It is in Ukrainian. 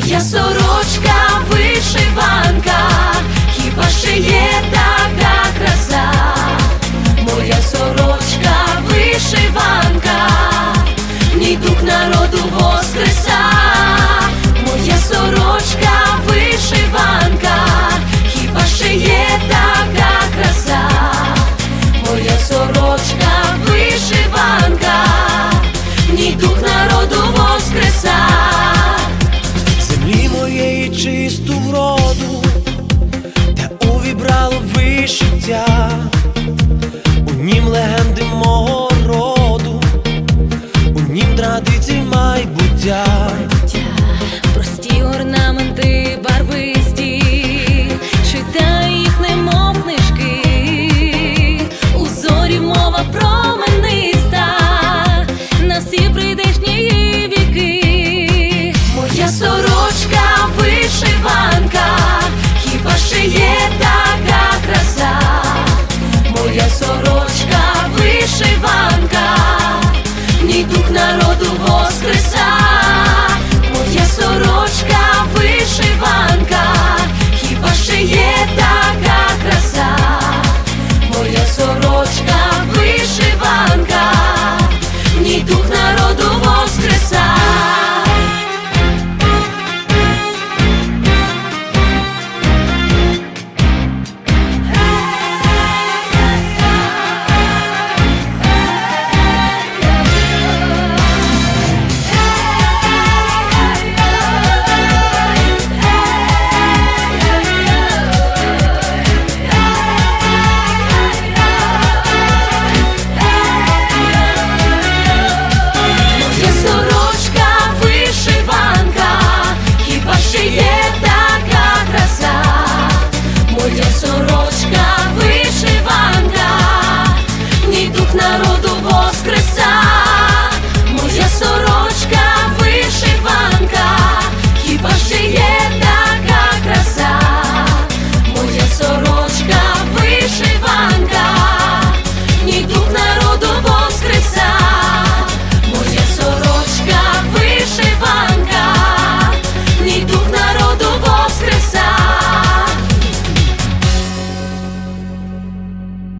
Моя сорочка вишиванка, хіба ще є така землі чисту вроду, та увібрало вишиття, у нім легенди мого роду, у нім традицій майбуття.